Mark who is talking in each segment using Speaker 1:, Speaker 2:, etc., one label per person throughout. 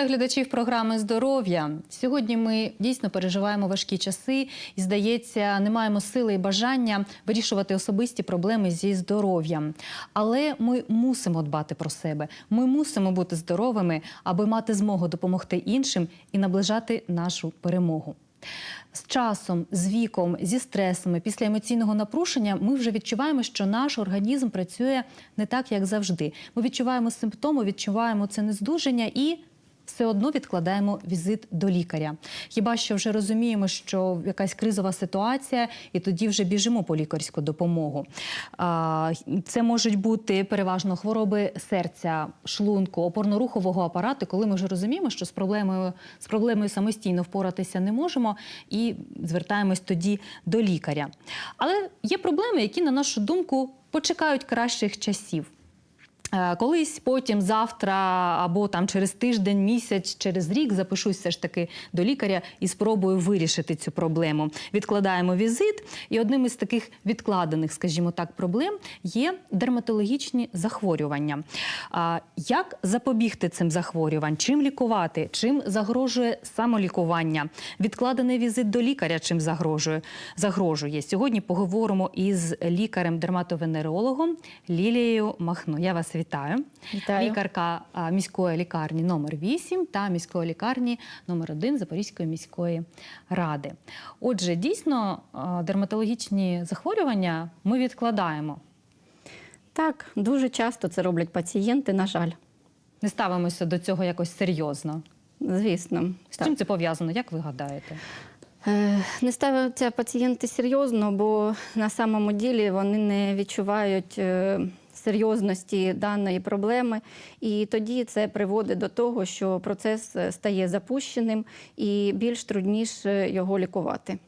Speaker 1: Вітаю глядачів програми Здоров'я. Сьогодні ми дійсно переживаємо важкі часи і, здається, не маємо сили і бажання вирішувати особисті проблеми зі здоров'ям. Але ми мусимо дбати про себе. Ми мусимо бути здоровими, аби мати змогу допомогти іншим і наближати нашу перемогу. З часом, з віком, зі стресами, після емоційного напрушення ми вже відчуваємо, що наш організм працює не так, як завжди. Ми відчуваємо симптоми, відчуваємо це нездужання і все одно відкладаємо візит до лікаря. Хіба що вже розуміємо, що якась кризова ситуація, і тоді вже біжимо по лікарську допомогу. Це можуть бути переважно хвороби серця, шлунку, опорно-рухового апарату, коли ми вже розуміємо, що з проблемою, з проблемою самостійно впоратися не можемо, і звертаємось тоді до лікаря. Але є проблеми, які, на нашу думку, почекають кращих часів. Е, Колись потім, завтра або там через тиждень, місяць, через рік запишусь все ж таки до лікаря і спробую вирішити цю проблему. Відкладаємо візит, і одним із таких відкладених, скажімо так, проблем є дерматологічні захворювання. Як запобігти цим захворювань? Чим лікувати? Чим загрожує самолікування? Відкладений візит до лікаря чим загрожує? загрожує? Сьогодні поговоримо із лікарем-дерматовенерологом Лілією Махно. Я вас вітаю.
Speaker 2: Вітаю.
Speaker 1: Лікарка міської лікарні номер 8 та міської лікарні номер 1 Запорізької міської ради. Отже, дійсно, дерматологічні захворювання ми відкладаємо.
Speaker 2: Так, дуже часто це роблять пацієнти, на жаль.
Speaker 1: Не ставимося до цього якось серйозно.
Speaker 2: Звісно.
Speaker 1: З чим це пов'язано? Як ви гадаєте?
Speaker 2: Е, Не ставляться пацієнти серйозно, бо на самому ділі вони не відчувають е, серйозності даної проблеми. І тоді це приводить до того, що процес е, стає запущеним і більш трудніше його лікувати.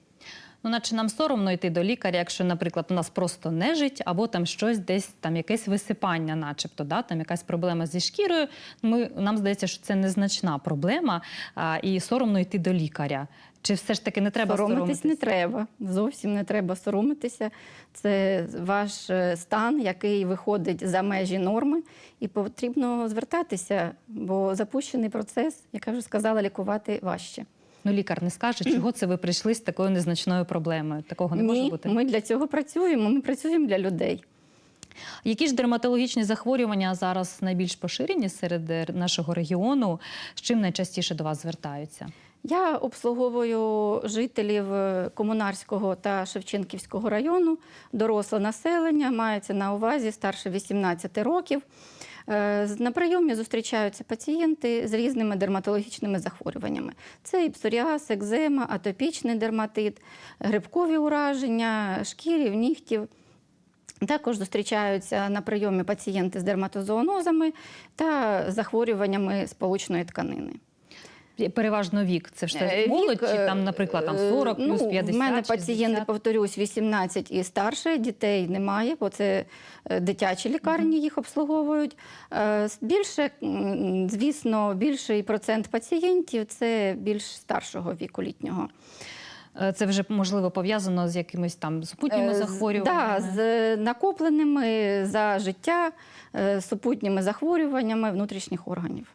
Speaker 1: Ну, наче нам соромно йти до лікаря, якщо, наприклад, у нас просто нежить, або там щось десь там якесь висипання, начебто, да, там якась проблема зі шкірою. Ми, нам здається, що це незначна проблема, а, і соромно йти до лікаря. Чи все ж таки не треба
Speaker 2: Соромитись
Speaker 1: соромитись?
Speaker 2: не треба. Зовсім не треба соромитися. Це ваш е, стан, який виходить за межі норми, і потрібно звертатися, бо запущений процес, як я вже сказала, лікувати важче.
Speaker 1: Ну, лікар не скаже, чого це ви прийшли з такою незначною проблемою. Такого не може бути.
Speaker 2: ми для цього працюємо. Ми працюємо для людей.
Speaker 1: Які ж дерматологічні захворювання зараз найбільш поширені серед е, нашого регіону? З чим найчастіше до вас звертаються?
Speaker 2: Я обслуговую жителів е, Комунарського та Шевченківського району, доросле населення, мається на увазі старше 18 років. Е, На прийомі зустрічаються пацієнти з різними дерматологічними захворюваннями. Це і псоріаз, екзема, атопічний дерматит, грибкові ураження, шкірів, нігтів. Також зустрічаються на прийомі пацієнти з дерматозоонозами та захворюваннями сполучної тканини.
Speaker 1: Переважно вік. Це ж
Speaker 2: Е,
Speaker 1: це молодь, чи
Speaker 2: е,
Speaker 1: там, наприклад, там
Speaker 2: е,
Speaker 1: 40 плюс
Speaker 2: ну,
Speaker 1: 50,
Speaker 2: В мене пацієнти, повторюсь, 18 і старше, дітей немає, бо це е, дитячі лікарні їх обслуговують. Е, Більше, звісно, більший процент пацієнтів це більш старшого віку літнього.
Speaker 1: Е, Це вже можливо пов'язано з якимись там супутніми
Speaker 2: Е,
Speaker 1: захворюваннями.
Speaker 2: Да, з накопленими за життя е, супутніми захворюваннями внутрішніх органів.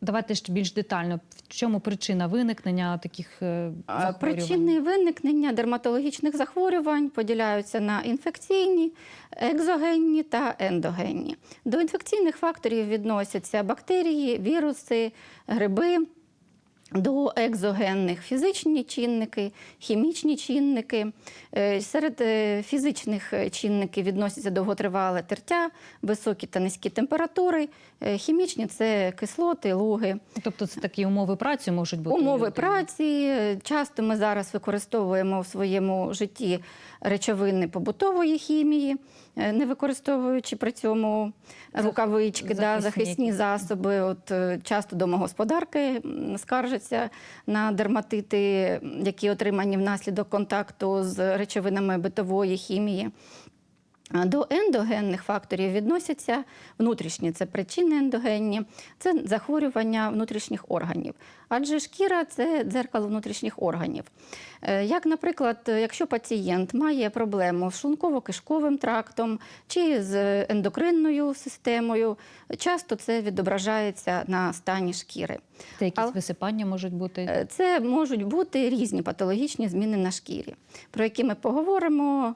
Speaker 1: Давайте ще більш детально. В чому причина виникнення таких е, захворювань?
Speaker 2: Причини виникнення дерматологічних захворювань поділяються на інфекційні, екзогенні та ендогенні. До інфекційних факторів відносяться бактерії, віруси, гриби. До екзогенних фізичні чинники, хімічні чинники. Е, Серед е, фізичних е, чинників відносяться довготривале тертя, високі та низькі температури. Хімічні це кислоти, луги.
Speaker 1: Тобто це такі умови праці можуть бути.
Speaker 2: Умови праці. Часто ми зараз використовуємо в своєму житті речовини побутової хімії, не використовуючи при цьому рукавички, да,
Speaker 1: захисні
Speaker 2: захисні засоби. От е, часто домогосподарки скаржаться на дерматити, які отримані внаслідок контакту з речовинами битової хімії. До ендогенних факторів відносяться внутрішні це причини ендогенні, це захворювання внутрішніх органів. Адже шкіра це дзеркало внутрішніх органів. Е, Як, наприклад, якщо пацієнт має проблему з шлунково-кишковим трактом чи з ендокринною системою, часто це відображається на стані шкіри.
Speaker 1: Це якісь
Speaker 2: Але-
Speaker 1: висипання можуть бути.
Speaker 2: Е, Це можуть бути різні патологічні зміни на шкірі, про які ми поговоримо,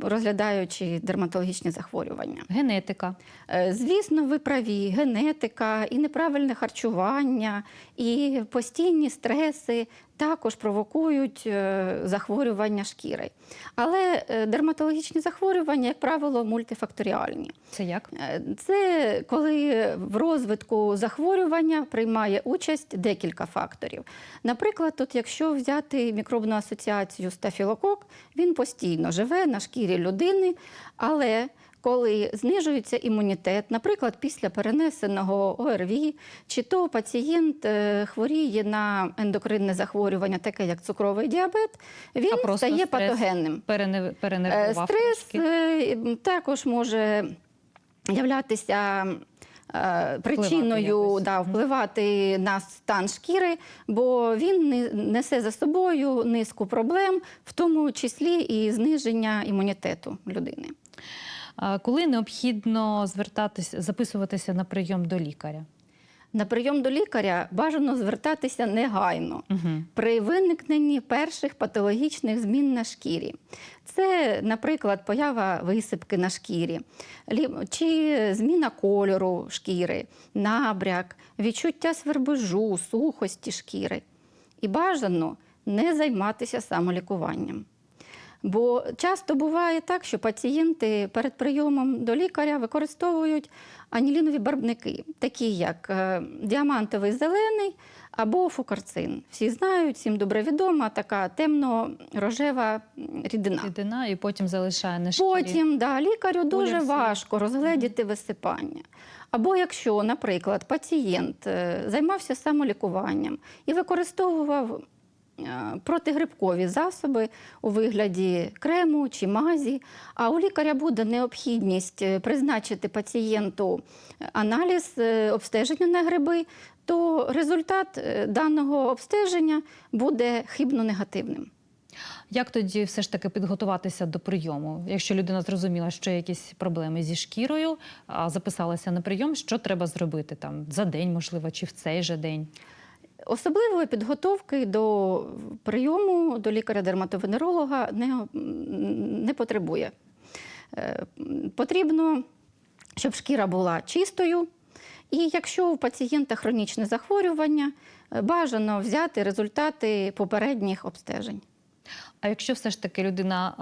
Speaker 2: розглядаючи дерматологічні захворювання.
Speaker 1: Генетика.
Speaker 2: Е, Звісно, ви праві, генетика, і неправильне харчування, і постійні стреси також провокують е, захворювання шкіри. Але е, дерматологічні захворювання, як правило, мультифакторіальні.
Speaker 1: Це як?
Speaker 2: Е, Це коли в розвитку захворювання приймає участь декілька факторів. Наприклад, от якщо взяти мікробну асоціацію стафілокок, він постійно живе на шкірі людини, але коли знижується імунітет, наприклад, після перенесеного ОРВІ, чи то пацієнт е, хворіє на ендокринне захворювання, таке як цукровий діабет, він
Speaker 1: а
Speaker 2: стає
Speaker 1: стрес
Speaker 2: патогенним.
Speaker 1: Перене...
Speaker 2: Е,
Speaker 1: перенервував
Speaker 2: Стрес
Speaker 1: трошки.
Speaker 2: е, також може являтися причиною
Speaker 1: якось.
Speaker 2: да, впливати на стан шкіри, бо він несе за собою низку проблем, в тому числі і зниження імунітету людини.
Speaker 1: Коли необхідно звертатися, записуватися на прийом до лікаря?
Speaker 2: На прийом до лікаря бажано звертатися негайно.
Speaker 1: Угу.
Speaker 2: при виникненні перших патологічних змін на шкірі. Це, наприклад, поява висипки на шкірі, чи зміна кольору шкіри, набряк, відчуття свербежу, сухості шкіри. І бажано не займатися самолікуванням. Бо часто буває так, що пацієнти перед прийомом до лікаря використовують анілінові барвники, такі як е, діамантовий зелений або фукарцин. Всі знають, всім добре відома така темно-рожева рідина.
Speaker 1: Рідина і потім залишає на шкірі.
Speaker 2: Потім да, лікарю дуже важко розгледіти висипання. Або якщо, наприклад, пацієнт е, займався самолікуванням і використовував протигрибкові засоби у вигляді крему чи мазі, а у лікаря буде необхідність е, призначити пацієнту аналіз е, обстеження на гриби, то результат е, даного обстеження буде хибно негативним.
Speaker 1: Як тоді все ж таки підготуватися до прийому? Якщо людина зрозуміла, що є якісь проблеми зі шкірою, а записалася на прийом, що треба зробити там за день, можливо, чи в цей же день?
Speaker 2: Особливої підготовки до прийому до лікаря-дерматовенеролога не, не потребує. Е, Потрібно, щоб шкіра була чистою. І якщо у пацієнта хронічне захворювання, е, бажано взяти результати попередніх обстежень.
Speaker 1: А якщо все ж таки людина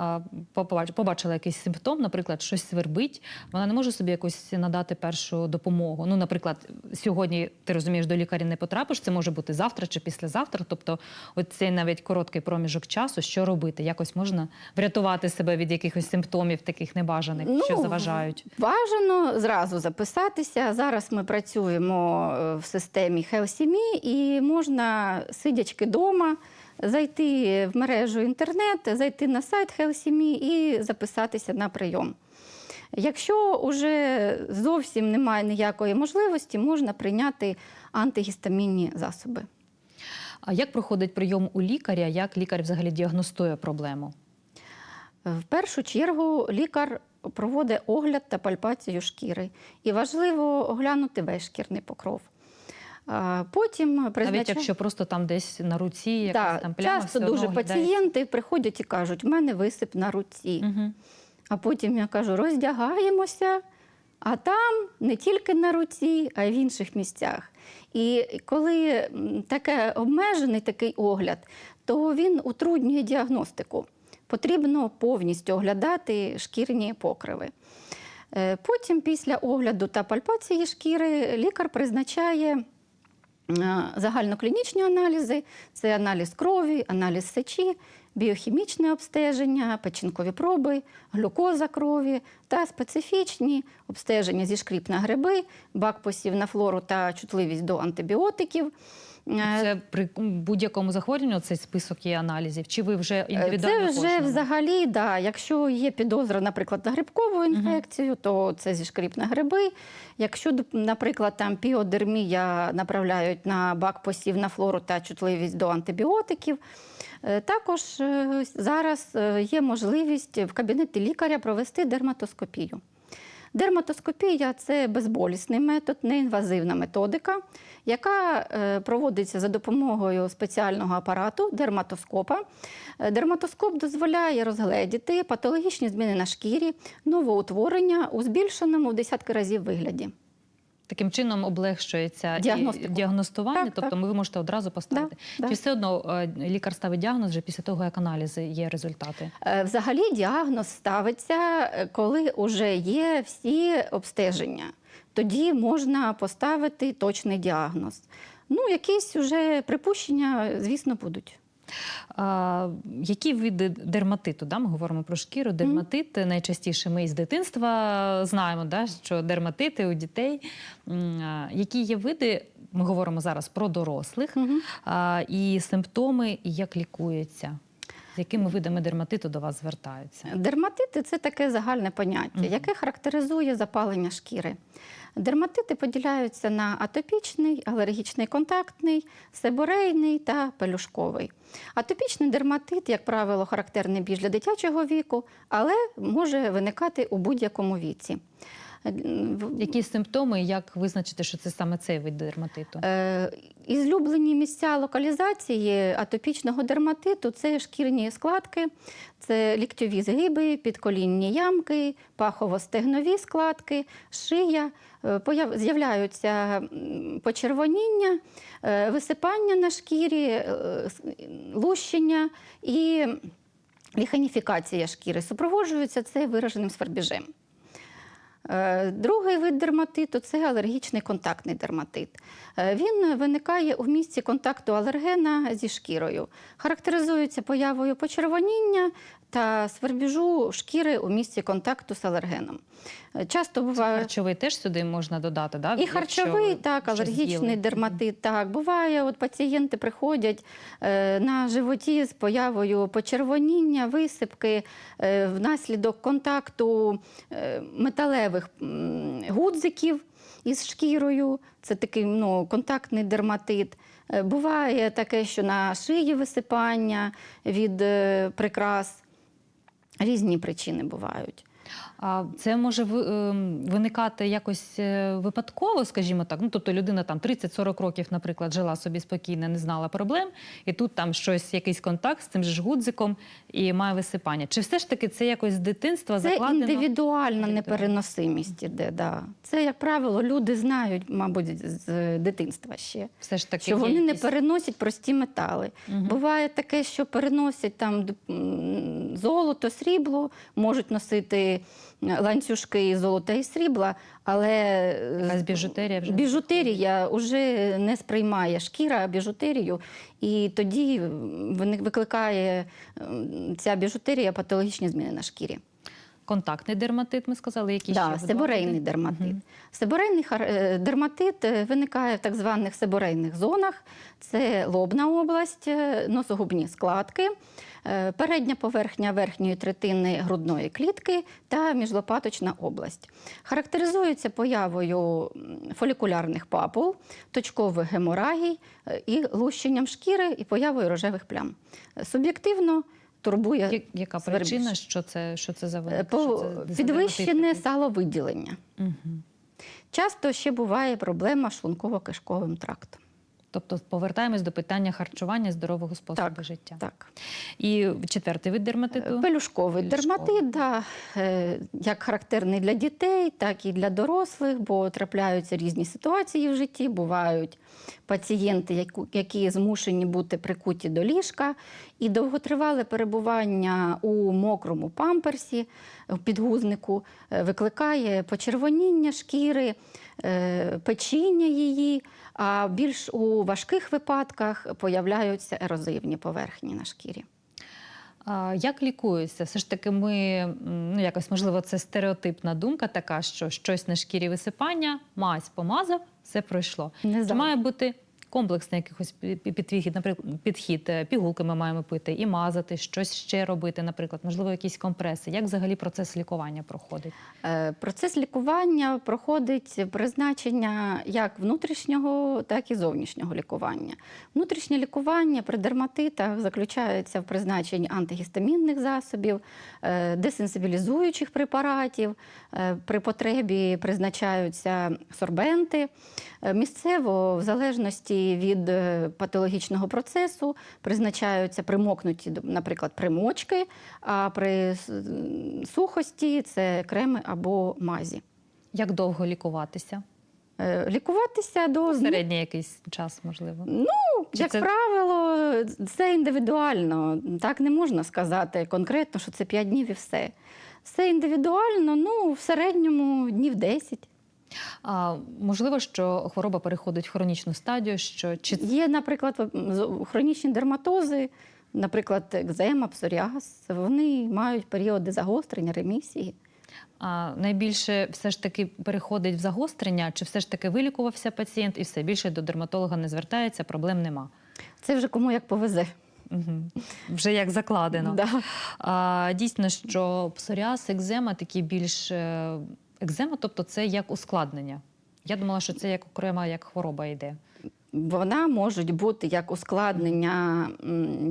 Speaker 1: побач- побачила якийсь симптом, наприклад, щось свербить, вона не може собі якось надати першу допомогу. Ну, наприклад, сьогодні ти розумієш, до лікаря не потрапиш, це може бути завтра чи післязавтра. Тобто, от цей навіть короткий проміжок часу, що робити? Якось можна врятувати себе від якихось симптомів, таких небажаних, що
Speaker 2: Ну,
Speaker 1: заважають.
Speaker 2: Бажано зразу записатися. Зараз ми працюємо е, в системі Хелсімі і можна, сидячки вдома, зайти в мережу інтернет, зайти на сайт Хелсімі і записатися на прийом. Якщо вже зовсім немає ніякої можливості, можна прийняти антигістамінні засоби.
Speaker 1: А як проходить прийом у лікаря? Як лікар взагалі діагностує проблему?
Speaker 2: В першу чергу лікар проводить огляд та пальпацію шкіри. І важливо оглянути весь шкірний покров. Потім призначає...
Speaker 1: Навіть якщо просто там десь на руці, якась
Speaker 2: Да,
Speaker 1: там пляма,
Speaker 2: часто
Speaker 1: все
Speaker 2: дуже пацієнти приходять і кажуть, в мене висип на руці.
Speaker 1: Мгм.
Speaker 2: А потім я кажу, роздягаємося, а там не тільки на руці, а й в інших місцях. І коли таке обмежений такий огляд, то він утруднює діагностику. Потрібно повністю оглядати шкірні покриви. Е, Потім, після огляду та пальпації шкіри, лікар призначає загальноклінічні аналізи: це аналіз крові, аналіз сечі, біохімічне обстеження, печінкові проби, глюкоза крові та специфічні обстеження зі шкріп на гриби, бак посів на флору та чутливість до антибіотиків. Е,
Speaker 1: Це при будь-якому захворюванню цей список є аналізів? Чи ви вже
Speaker 2: Е,
Speaker 1: індивідуально
Speaker 2: Це вже
Speaker 1: кожному?
Speaker 2: взагалі, да, якщо є підозра, наприклад, на грибкову інфекцію, то це зі шкріп на гриби. Якщо, наприклад, там піодермія направляють на бак посів на флору та чутливість до антибіотиків. Е, Також зараз є можливість в кабінеті лікаря провести дерматоскопію. Дерматоскопія це безболісний метод, неінвазивна методика, яка е, проводиться за допомогою спеціального апарату дерматоскопа. Е, Дерматоскоп дозволяє розгледіти патологічні зміни на шкірі, новоутворення у збільшеному в десятки разів вигляді.
Speaker 1: Таким чином облегшується
Speaker 2: Діагностику.
Speaker 1: діагностування,
Speaker 2: Так,
Speaker 1: тобто
Speaker 2: так.
Speaker 1: ви можете одразу поставити.
Speaker 2: Да,
Speaker 1: Чи
Speaker 2: да.
Speaker 1: все одно е, лікар ставить діагноз вже після того, як аналізи є результати?
Speaker 2: Е, Взагалі діагноз ставиться, е, коли вже є всі обстеження. Тоді можна поставити точний діагноз. Ну, якісь вже припущення, звісно, будуть.
Speaker 1: А, які види дерматиту? Да? Ми говоримо про шкіру. Дерматит найчастіше ми із дитинства знаємо, да, що дерматити у дітей. А, Які є види? Ми говоримо зараз про дорослих
Speaker 2: Мгм.
Speaker 1: а, і симптоми, і як лікуються. З якими видами дерматиту до вас звертаються?
Speaker 2: Дерматити це таке загальне поняття, яке характеризує запалення шкіри. Дерматити поділяються на атопічний, алергічний контактний, себорейний та пелюшковий. Атопічний дерматит, як правило, характерний більш для дитячого віку, але може виникати у будь-якому віці.
Speaker 1: Які симптоми, як визначити, що це саме цей вид дерматиту?
Speaker 2: Е, Ізлюблені місця локалізації атопічного дерматиту це шкірні складки, це ліктьові згиби, підколінні ямки, пахово-стегнові складки, шия. Е, З'являються почервоніння, е, висипання на шкірі, е, лущення і ліханіфікація шкіри. Супроводжується це вираженим свербіжем. Другий вид дерматиту це алергічний контактний дерматит. Він виникає у місці контакту алергена зі шкірою. Характеризується появою почервоніння та свербіжу шкіри у місці контакту з алергеном. Е, Часто буває
Speaker 1: Харчовий теж сюди можна додати, да?
Speaker 2: і
Speaker 1: якщо
Speaker 2: харчовий, так, алергічний
Speaker 1: з'їли.
Speaker 2: дерматит. Так, буває, от пацієнти приходять е, на животі з появою почервоніння, висипки е, внаслідок контакту е, металевих гудзиків із шкірою. Це такий ну, контактний дерматит. Е, Буває таке, що на шиї висипання від е, прикрас. Різні причини бувають.
Speaker 1: А це може ем, виникати якось е, випадково, скажімо так. Ну, тобто людина там 30-40 років, наприклад, жила собі спокійно, не знала проблем, і тут там щось, якийсь контакт з цим ж гудзиком і має висипання. Чи все ж таки це якось з дитинства
Speaker 2: Це
Speaker 1: закладено?
Speaker 2: індивідуальна непереносимість іде. Да. Це, як правило, люди знають, мабуть, з дитинства ще.
Speaker 1: Все ж таки
Speaker 2: Що вони не переносять прості метали.
Speaker 1: Мгм.
Speaker 2: Буває таке, що переносять там золото, срібло, можуть носити ланцюжки і золота і срібла, але е,
Speaker 1: Якась біжутерія вже
Speaker 2: біжутерія вже не сприймає шкіра біжутерію, і тоді викликає ця біжутерія патологічні зміни на шкірі.
Speaker 1: Контактний дерматит, ми сказали, який ще
Speaker 2: Да,
Speaker 1: ви
Speaker 2: себорейний дерматит.
Speaker 1: Мгм.
Speaker 2: Себорейний е, дерматит е, виникає в так званих себорейних зонах. Це лобна область, е, носогубні складки, передня поверхня верхньої третини грудної клітки та міжлопаточна область. Характеризується появою фолікулярних папул, точкових геморагій і лущенням шкіри і появою рожевих плям. Суб'єктивно турбує
Speaker 1: Я- Яка
Speaker 2: свербіж.
Speaker 1: причина, що це, що це за
Speaker 2: Е,
Speaker 1: виник?
Speaker 2: по-
Speaker 1: це
Speaker 2: підвищене саловиділення.
Speaker 1: Угу.
Speaker 2: Часто ще буває проблема з шлунково-кишковим трактом.
Speaker 1: Тобто повертаємось до питання харчування здорового способу
Speaker 2: Так,
Speaker 1: життя.
Speaker 2: Так.
Speaker 1: І четвертий вид дерматиту.
Speaker 2: Пелюшковий
Speaker 1: Пелюшковий.
Speaker 2: дерматит, да, е, як характерний для дітей, так і для дорослих, бо трапляються різні ситуації в житті. Бувають пацієнти, які змушені бути прикуті до ліжка, і довготривале перебування у мокрому памперсі, в підгузнику, е, викликає почервоніння шкіри, е, печіння її. А більш у важких випадках появляються ерозивні поверхні на шкірі.
Speaker 1: Як лікуються? Все ж таки, ми ну якось можливо це стереотипна думка, така що щось на шкірі висипання, мазь помазав, все пройшло.
Speaker 2: Не
Speaker 1: Чи має бути комплексний якихось пі- пі- підхід, наприклад, підхід, е, пігулки ми маємо пити і мазати, щось ще робити, наприклад, можливо, якісь компреси. Як взагалі процес лікування проходить?
Speaker 2: Е, Процес лікування проходить призначення як внутрішнього, так і зовнішнього лікування. Внутрішнє лікування при дерматитах заключається в призначенні антигістамінних засобів, е, десенсибілізуючих препаратів. При потребі призначаються сорбенти. Місцево, в залежності від е, патологічного процесу, призначаються примокнуті, наприклад, примочки, а при сухості це креми або мазі.
Speaker 1: Як довго лікуватися?
Speaker 2: Е, Лікуватися до
Speaker 1: Середній якийсь час, можливо.
Speaker 2: Ну,
Speaker 1: Чи
Speaker 2: як
Speaker 1: це-
Speaker 2: правило, це індивідуально. Так не можна сказати конкретно, що це 5 днів і все. Все індивідуально, ну, в середньому днів 10.
Speaker 1: А можливо, що хвороба переходить в хронічну стадію, що чи
Speaker 2: Є, наприклад, хронічні дерматози, наприклад, екзема, псоріаз. Вони мають періоди загострення, ремісії.
Speaker 1: а, найбільше все ж таки переходить в загострення, чи все ж таки вилікувався пацієнт і все більше до дерматолога не звертається, проблем нема.
Speaker 2: Це вже кому як повезе.
Speaker 1: Угу. Вже як закладено.
Speaker 2: Да.
Speaker 1: А, дійсно, що псоріаз, екзема такі більш е, екзема, тобто це як ускладнення. Я думала, що це як окрема як хвороба йде.
Speaker 2: Вона може бути як ускладнення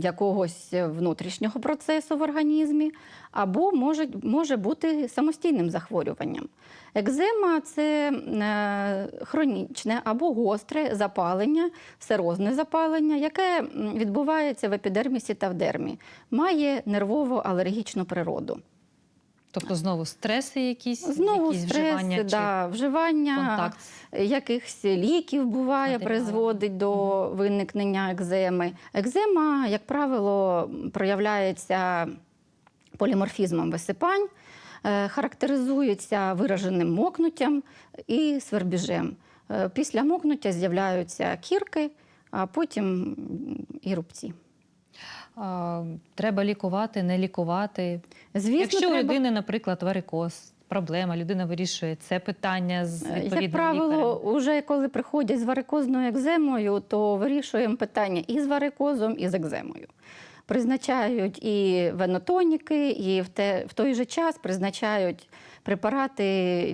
Speaker 2: якогось внутрішнього процесу в організмі, або може, може бути самостійним захворюванням. Екзема це е, хронічне або гостре запалення, серозне запалення, яке відбувається в епідермісі та в дермі, має нервово-алергічну природу.
Speaker 1: Тобто знову стреси якісь,
Speaker 2: Знову
Speaker 1: якісь
Speaker 2: стрес,
Speaker 1: вживання
Speaker 2: да,
Speaker 1: чи
Speaker 2: вживання
Speaker 1: контакт.
Speaker 2: якихось ліків буває, призводить до виникнення екземи. Екзема, як правило, проявляється поліморфізмом висипань, е, характеризується вираженим мокнуттям і свербіжем. Е, Після мокнуття з'являються кірки, а потім і рубці.
Speaker 1: Треба лікувати, не лікувати.
Speaker 2: Звісно,
Speaker 1: Якщо у
Speaker 2: треба...
Speaker 1: людини, наприклад, варикоз, проблема, людина вирішує це питання з
Speaker 2: Е,
Speaker 1: відповідним
Speaker 2: Як правило,
Speaker 1: лікарем.
Speaker 2: вже коли приходять з варикозною екземою, то вирішуємо питання і з варикозом, і з екземою. Призначають і венотоніки, і в, те, в той же час призначають препарати,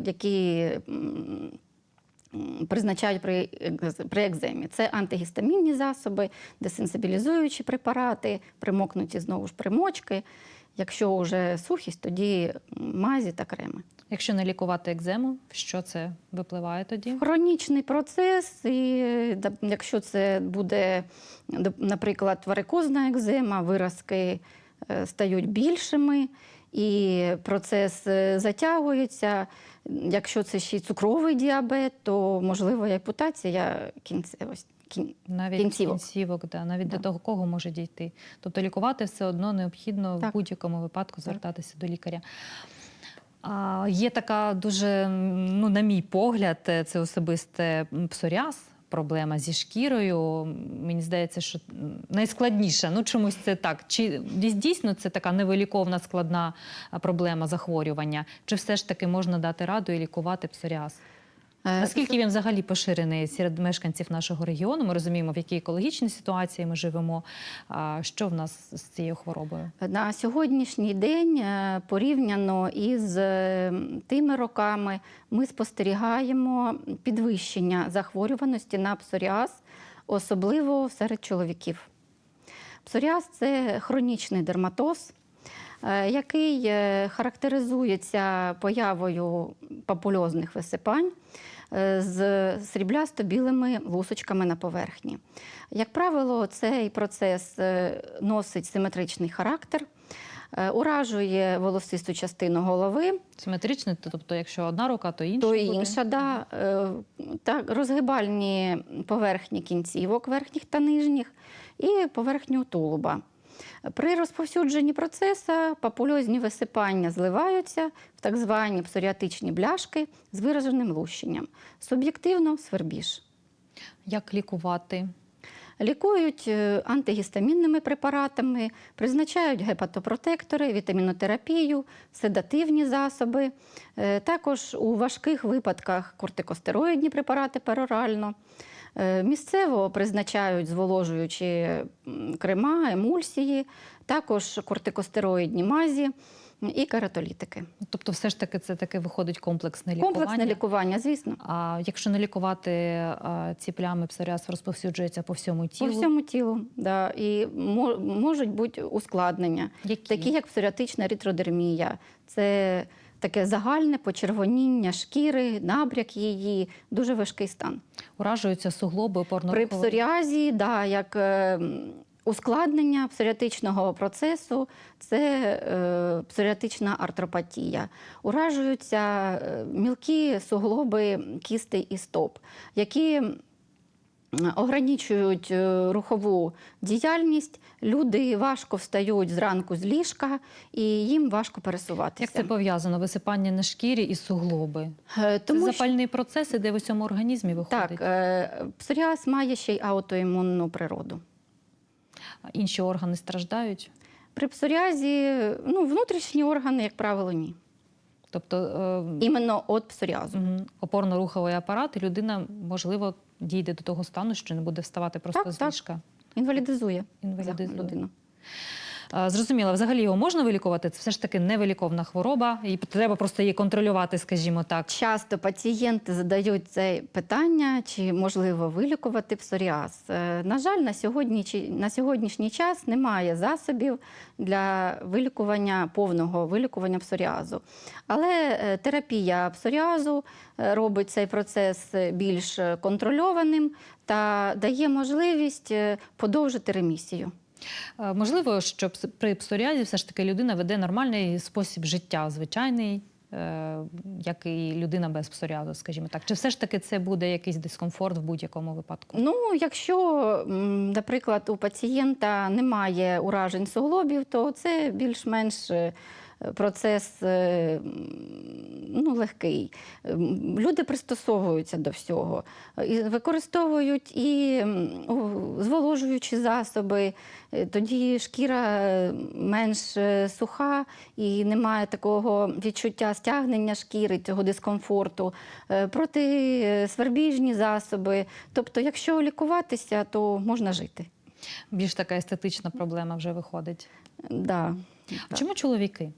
Speaker 2: які призначають при, при екземі. Це антигістамінні засоби, десенсибілізуючі препарати, примокнуті знову ж примочки. Якщо вже сухість, тоді мазі та креми.
Speaker 1: Якщо не лікувати екзему, що це випливає тоді?
Speaker 2: Хронічний процес, і якщо це буде, наприклад, варикозна екзема, виразки е, стають більшими, і процес е, затягується. Якщо це ще й цукровий діабет, то можливо ампутація кінцевості. Кін...
Speaker 1: Навіть
Speaker 2: Кінцівок.
Speaker 1: кінцівок, да, навіть
Speaker 2: Да.
Speaker 1: до того, кого може дійти. Тобто лікувати все одно необхідно в будь-якому випадку звертатися до лікаря. А, є така дуже, ну, на мій погляд, е, це особисте псоріаз. Проблема зі шкірою. Мені здається, що найскладніша. Ну чомусь це так. Чи дійс- дійсно це така невиліковна складна проблема захворювання? Чи все ж таки можна дати раду і лікувати псоріаз?
Speaker 2: Е,
Speaker 1: Наскільки він взагалі поширений серед мешканців нашого регіону? Ми розуміємо, в якій екологічній ситуації ми живемо. Що в нас з цією хворобою?
Speaker 2: На сьогоднішній день е, порівняно із е, тими роками ми спостерігаємо підвищення захворюваності на псоріаз, особливо серед чоловіків. Псоріаз це хронічний дерматоз, е, який е, характеризується появою папульозних висипань е, з сріблясто-білими лусочками на поверхні. Як правило, цей процес е, носить симетричний характер, е, уражує волосисту частину голови,
Speaker 1: Симетричний, тобто, якщо одна рука, то інша.
Speaker 2: то
Speaker 1: буде?
Speaker 2: інша, да, е, так, розгибальні поверхні кінцівок верхніх та нижніх і поверхню тулуба. При розповсюдженні процесу папульозні висипання зливаються в так звані псоріатичні бляшки з вираженим лущенням. Суб'єктивно свербіж.
Speaker 1: Як лікувати?
Speaker 2: Лікують е, антигістамінними препаратами, призначають гепатопротектори, вітамінотерапію, седативні засоби. Е, Також у важких випадках кортикостероїдні препарати перорально. Е, Місцево призначають зволожуючі крема, емульсії, також кортикостероїдні мазі і кератолітики.
Speaker 1: Тобто, все ж таки, це таке виходить комплексне лікування.
Speaker 2: Комплексне лікування, звісно.
Speaker 1: А якщо не лікувати а, ці плями, псоріаз розповсюджується по всьому
Speaker 2: По
Speaker 1: тілу.
Speaker 2: всьому тілу. Да. І мо- можуть бути ускладнення,
Speaker 1: Які?
Speaker 2: такі як псоріатична рітродермія. Це таке загальне почервоніння шкіри, набряк її, дуже важкий стан.
Speaker 1: Уражуються суглоби опорно
Speaker 2: При псоріазі, да, як е, ускладнення псоріатичного процесу, це е, псоріатична артропатія. Уражуються е, мілкі суглоби кістей і стоп, які ограничують е, рухову діяльність. Люди важко встають зранку з ліжка і їм важко пересуватися.
Speaker 1: Як це пов'язано? Висипання на шкірі і суглоби?
Speaker 2: Е,
Speaker 1: Це
Speaker 2: Тому що-
Speaker 1: запальний процес, іде в усьому організмі виходить.
Speaker 2: так, е, псоріаз має ще й аутоімунну природу.
Speaker 1: А Інші органи страждають.
Speaker 2: При псоріазі ну, внутрішні органи, як правило, ні.
Speaker 1: Тобто е,
Speaker 2: Іменно від псоріазу.
Speaker 1: мгм, опорно-руховий апарат, і людина, можливо, дійде до того стану, що не буде вставати просто
Speaker 2: Так,
Speaker 1: з
Speaker 2: так.
Speaker 1: ліжка.
Speaker 2: Інвалідизує,
Speaker 1: Інвалідизує.
Speaker 2: людину.
Speaker 1: Зрозуміло, взагалі його можна вилікувати? Це все ж таки невиліковна хвороба, і треба просто її контролювати, скажімо так.
Speaker 2: Часто пацієнти задають це питання, чи можливо вилікувати псоріаз. Е, На жаль, на, сьогодні, на сьогоднішній час немає засобів для вилікування повного вилікування псоріазу. Але е, терапія псоріазу е, робить цей процес більш контрольованим та дає можливість подовжити ремісію.
Speaker 1: Е, Можливо, що при псоріазі все ж таки людина веде нормальний спосіб життя, звичайний, е, як і людина без псоріазу, скажімо так. Чи все ж таки це буде якийсь дискомфорт в будь-якому випадку?
Speaker 2: Ну, якщо, наприклад, у пацієнта немає уражень суглобів, то це більш-менш е, процес е, ну, легкий. Люди пристосовуються до всього, і використовують і зволожуючі засоби, е, тоді шкіра менш е, суха і немає такого відчуття стягнення шкіри, цього дискомфорту, Е, протисвербіжні засоби. Тобто, якщо лікуватися, то можна жити.
Speaker 1: Більш така естетична проблема вже виходить.
Speaker 2: Да.
Speaker 1: Чому чоловіки?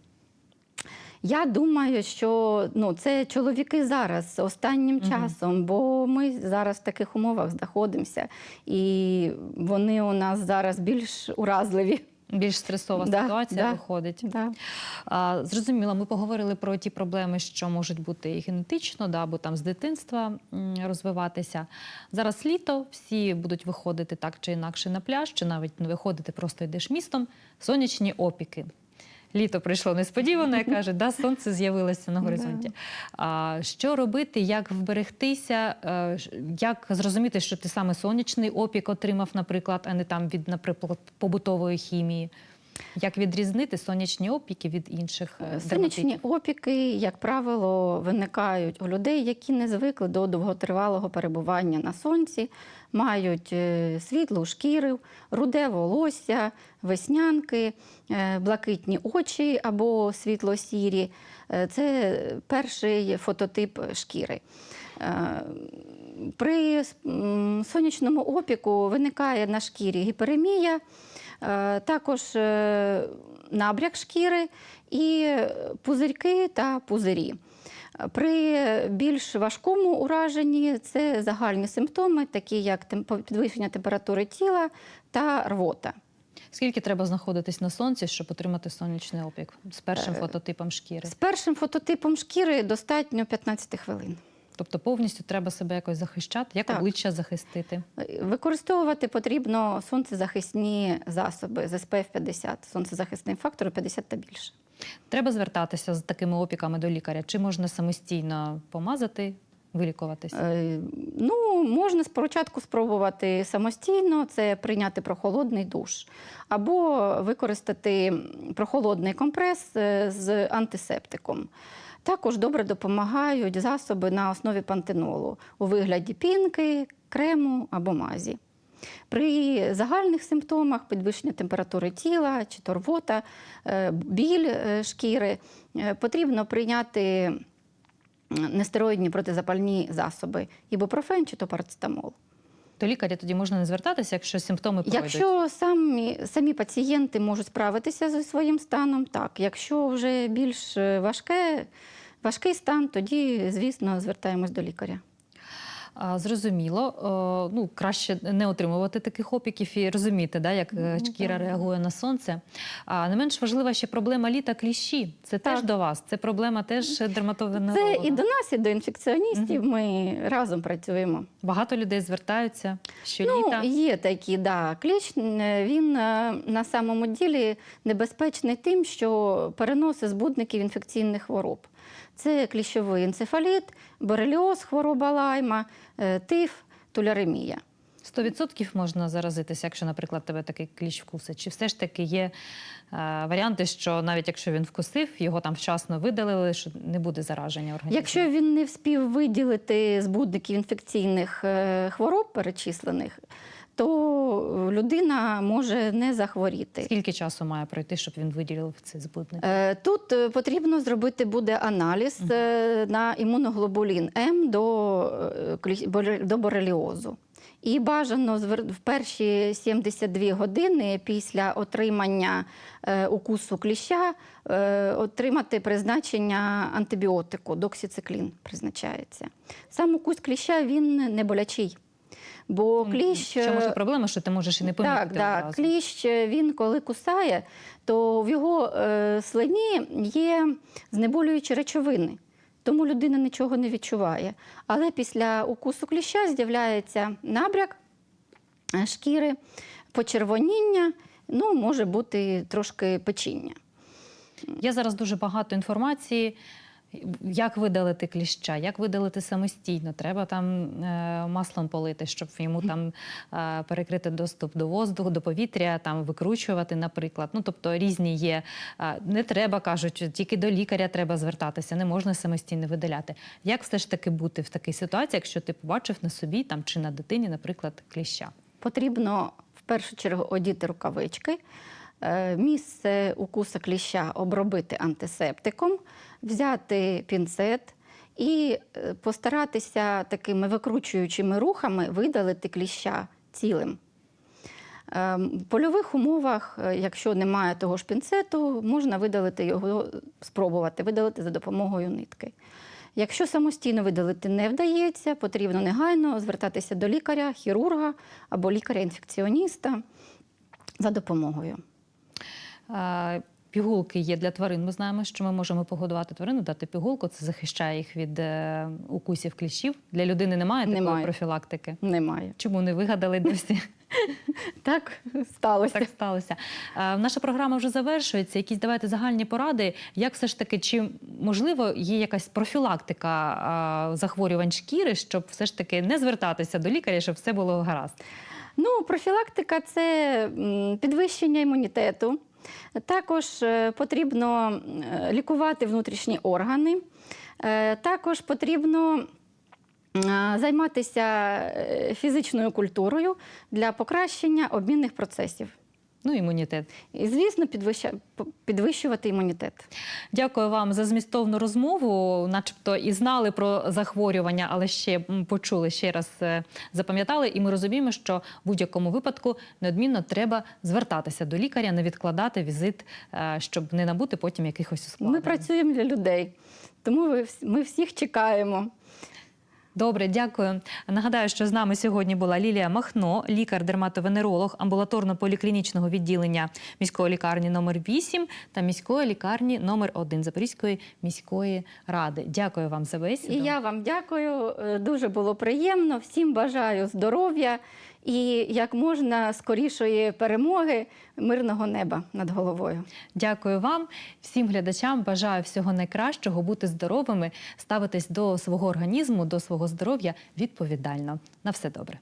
Speaker 2: Я думаю, що ну, це чоловіки зараз останнім
Speaker 1: Мгм.
Speaker 2: часом, бо ми зараз в таких умовах знаходимося, і вони у нас зараз більш уразливі.
Speaker 1: Більш стресова
Speaker 2: Да,
Speaker 1: ситуація
Speaker 2: да.
Speaker 1: виходить.
Speaker 2: Да.
Speaker 1: А, зрозуміло, ми поговорили про ті проблеми, що можуть бути і генетично, да, або там з дитинства розвиватися. Зараз літо, всі будуть виходити так чи інакше на пляж, чи навіть не виходити, просто йдеш містом. Сонячні опіки. Літо прийшло несподівано, як каже, да, сонце з'явилося на горизонті. А, що робити, як вберегтися, е, як зрозуміти, що ти саме сонячний опік отримав, наприклад, а не там від, наприклад, побутової хімії? Як відрізнити сонячні опіки від інших е,
Speaker 2: Сонячні опіки, як правило, виникають у людей, які не звикли до довготривалого перебування на сонці, мають е, світлу шкіру, руде волосся, веснянки, е, блакитні очі або світло-сірі. Це перший фототип шкіри. При сонячному опіку виникає на шкірі гіперемія, також е, набряк шкіри і пузирьки та пузирі. При більш важкому ураженні це загальні симптоми, такі як підвищення температури тіла та рвота.
Speaker 1: Скільки треба знаходитись на сонці, щоб отримати сонячний опік з першим
Speaker 2: Е,
Speaker 1: фототипом шкіри?
Speaker 2: З першим фототипом шкіри достатньо 15 хвилин.
Speaker 1: Тобто повністю треба себе якось захищати, як
Speaker 2: Так.
Speaker 1: обличчя захистити.
Speaker 2: Використовувати потрібно сонцезахисні засоби з SPF 50, сонцезахисний фактор 50 та більше.
Speaker 1: Треба звертатися з такими опіками до лікаря, чи можна самостійно помазати, вилікуватися?
Speaker 2: Е, Ну, можна спочатку спробувати самостійно, це прийняти прохолодний душ, або використати прохолодний компрес е, з антисептиком. Також добре допомагають засоби на основі пантенолу у вигляді пінки, крему або мазі. При загальних симптомах підвищення температури тіла чи то рвота, е, біль е, шкіри е, потрібно прийняти нестероїдні протизапальні засоби ібупрофен чи то парацетамол.
Speaker 1: До лікаря тоді можна не звертатися, якщо симптоми пройдуть.
Speaker 2: Якщо самі, самі пацієнти можуть справитися зі своїм станом, так. Якщо вже більш важке, важкий стан, тоді, звісно, звертаємось до лікаря.
Speaker 1: Зрозуміло. О, Ну, краще не отримувати таких опіків і розуміти, да, як е,
Speaker 2: Ну,
Speaker 1: шкіра
Speaker 2: так.
Speaker 1: реагує на сонце. А не менш важлива ще проблема літа кліщі. Це теж до вас. Це проблема теж дерматовенеролога.
Speaker 2: Це і до нас, і до інфекціоністів. Ми разом працюємо.
Speaker 1: Багато людей звертаються щоліта.
Speaker 2: Ну, є такі, да. Кліщ е, він е, на самому ділі небезпечний тим, що переносить збудників інфекційних хвороб. Це кліщовий енцефаліт, бореліоз, хвороба лайма, е, тиф, туляремія.
Speaker 1: 100% можна заразитися, якщо, наприклад, тебе такий кліщ вкусить. Чи все ж таки є е, варіанти, що навіть якщо він вкусив, його там вчасно видалили, що не буде зараження організму?
Speaker 2: Якщо він не вспів виділити збудників інфекційних е, хвороб перечислених, то людина може не захворіти.
Speaker 1: Скільки часу має пройти, щоб він виділив цей збудник?
Speaker 2: Е, Тут е, потрібно зробити буде аналіз е, на імуноглобулін М до, е, до бореліозу. І бажано в перші 72 години після отримання е, укусу кліща е, отримати призначення антибіотику, доксициклін призначається. Сам укус кліща він не болячий. Бо кліщ
Speaker 1: Що може
Speaker 2: е,
Speaker 1: проблема, що ти можеш і не помітити
Speaker 2: так, так. Кліщ е, він коли кусає, то в його е, слині є знеболюючі речовини. Тому людина нічого не відчуває. Але після укусу кліща з'являється набряк шкіри, почервоніння, ну, може бути трошки печіння.
Speaker 1: Є зараз дуже багато інформації. Як видалити кліща, як видалити самостійно? Треба там е, маслом полити, щоб йому там е, перекрити доступ до воздуху, до повітря, там викручувати, наприклад. Ну тобто різні є. Е, не треба кажуть, тільки до лікаря треба звертатися, не можна самостійно видаляти. Як все ж таки бути в такій ситуації, якщо ти побачив на собі там чи на дитині, наприклад, кліща?
Speaker 2: Потрібно в першу чергу одіти рукавички, місце укуса кліща обробити антисептиком, взяти пінцет і е, постаратися такими викручуючими рухами видалити кліща цілим. Е, В польових умовах, е, якщо немає того ж пінцету, можна видалити його, спробувати видалити за допомогою нитки. Якщо самостійно видалити не вдається, потрібно негайно звертатися до лікаря, хірурга або лікаря-інфекціоніста за допомогою.
Speaker 1: Пігулки є для тварин. Ми знаємо, що ми можемо погодувати тварину, дати пігулку. Це захищає їх від е, укусів кліщів. Для людини немає такої
Speaker 2: Немає.
Speaker 1: профілактики.
Speaker 2: Немає.
Speaker 1: Чому не вигадали досі?
Speaker 2: Так сталося.
Speaker 1: так сталося. Е, наша програма вже завершується. Якісь давайте загальні поради. Як все ж таки, чи можливо є якась профілактика е, захворювань шкіри, щоб все ж таки не звертатися до лікаря, щоб все було гаразд?
Speaker 2: Ну, профілактика це підвищення імунітету. Також е, потрібно е, лікувати внутрішні органи. Е, Також потрібно займатися фізичною культурою для покращення обмінних процесів.
Speaker 1: Ну, імунітет.
Speaker 2: І, звісно, підвищувати імунітет.
Speaker 1: Дякую вам за змістовну розмову, начебто і знали про захворювання, але ще почули ще раз е, запам'ятали. І ми розуміємо, що в будь-якому випадку неодмінно треба звертатися до лікаря, не відкладати візит, е, щоб не набути потім якихось ускладнень.
Speaker 2: Ми працюємо для людей, тому ми всіх чекаємо.
Speaker 1: Добре, дякую. Нагадаю, що з нами сьогодні була Лілія Махно, лікар-дерматовенеролог амбулаторно-поліклінічного відділення міської лікарні номер 8 та міської лікарні номер 1 Запорізької міської ради. Дякую вам за бесіду.
Speaker 2: І я вам дякую. е, Дуже було приємно. Всім бажаю здоров'я і як можна скорішої перемоги, мирного неба над головою.
Speaker 1: Дякую вам, всім глядачам. Бажаю всього найкращого, бути здоровими, ставитись до свого організму, до свого здоров'я відповідально. На все добре.